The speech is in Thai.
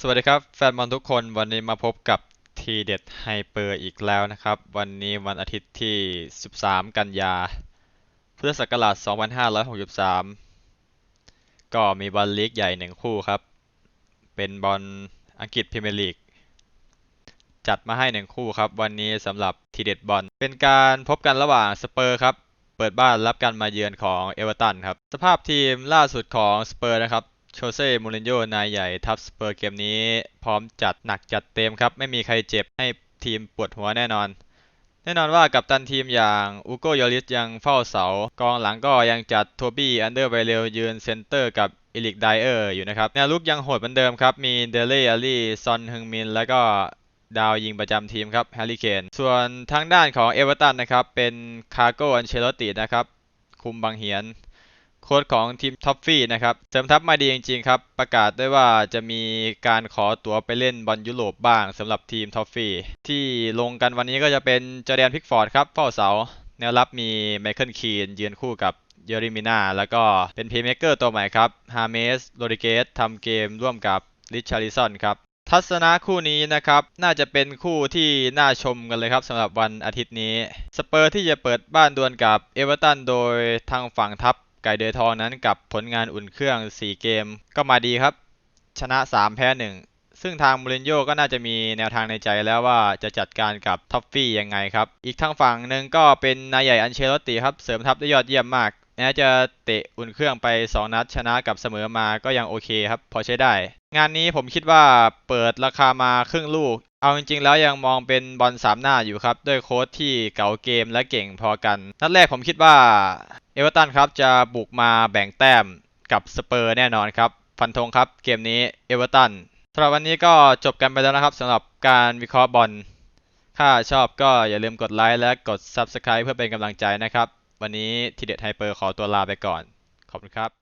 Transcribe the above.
สวัสดีครับแฟนบอลทุกคนวันนี้มาพบกับทีเด็ดไฮเปอร์อีกแล้วนะครับ วันนี้วันอาทิตย์ที่ 13 กันยา พุทธศักราช 2563 ก็มีบอลลีกใหญ่หนึ่งคู่ครับ เป็นบอลอังกฤษพรีเมียร์ลีก จัดมาให้หนึ่งคู่ครับ วันนี้สำหรับทีเด็ดบอลเป็นการพบกันระหว่างสเปอร์ครับ เปิดบ้านรับการมาเยือนของเอเวอร์ตันครับ สภาพทีมล่าสุดของสเปอร์นะครับ โชเซ่มูรินโญ่นายใหญ่ทัพสเปอร์เกมนี้ พร้อมจัดหนักจัดเต็มครับ ไม่มีใครเจ็บให้ทีมปวดหัวแน่นอน แน่นอนว่ากับตันทีมอย่างอูโกยอริสยังเฝ้าเสา กองหลังก็ยังจัดโทบี้อันเดอร์ไวเรลยืนเซนเตอร์กับอิลิกไดเออร์อยู่นะครับแนวลุกยังโหดเหมือนเดิมครับ มีเดเล่อารีซอนฮึงมิน แล้วก็ดาวยิงประจำทีมครับแฮร์รี่เคนส่วนทางด้านของเอเวอร์ตันนะครับ เป็นคาโกอันเชลตินะครับ คุมบังเหียน โค้ชของทีมท็อฟฟี่นะครับเสริมทัพมาดีจริงๆครับ ประกาศได้ว่าจะมีการขอตั๋วไปเล่นบอลยุโรปบ้างสำหรับทีมท็อฟฟี่ที่ลงกันวันนี้ก็จะเป็นจอแดนพิกฟอร์ดครับเฝ้าเสาแนวรับมีไมเคิลคีนยืนคู่กับเยอริมินาแล้วก็เป็นเพย์เมเกอร์ตัวใหม่ครับฮาเมสโรดิเกสทำเกมร่วมกับริชาริสันครับทัศนะคู่นี้นะครับ น่าจะเป็นคู่ที่น่าชมกันเลยครับสำหรับวันอาทิตย์นี้ สเปอร์ที่จะเปิดบ้านดวลกับเอเวอร์ตันโดยทางฝั่งทัพ ไก่เดือทองนั้นกับผลงานอุ่นเครื่อง 4 เกมก็มาดีครับ ชนะ 3 แพ้ 1 ซึ่งทางมูรินโญ่ก็น่าจะมีแนวทางในใจแล้วว่าจะจัดการกับท็อฟฟี่ยังไงครับ อีกทางฝั่งหนึ่งก็เป็นนายใหญ่อันเชลติครับ เสริมทัพได้ยอดเยี่ยมมากแม้จะเตะอุ่นเครื่องไป 2 นัดชนะกับเสมอมาก็ยังโอเคครับ พอใช้ได้ งานนี้ผมคิดว่าเปิดราคามาครึ่งลูก เอาจริงๆแล้วยังมองเป็นบอลสามหน้าอยู่ครับ ด้วยโค้ชที่เก่าเกมและเก่งพอกัน นัดแรกผมคิดว่าเอเวอร์ตันครับจะบุกมาแบ่งแต้มกับสเปอร์แน่นอนครับ ฟันธงครับเกมนี้เอเวอร์ตันสำหรับวันนี้ก็จบกันไปแล้วนะครับสำหรับการวิเคราะห์บอลถ้าชอบก็อย่าลืมกดไลค์และกด Subscribe เพื่อเป็นกำลังใจนะครับ วันนี้ทีเด็ดไฮเปอร์ขอตัวลาไปก่อน ขอบคุณครับ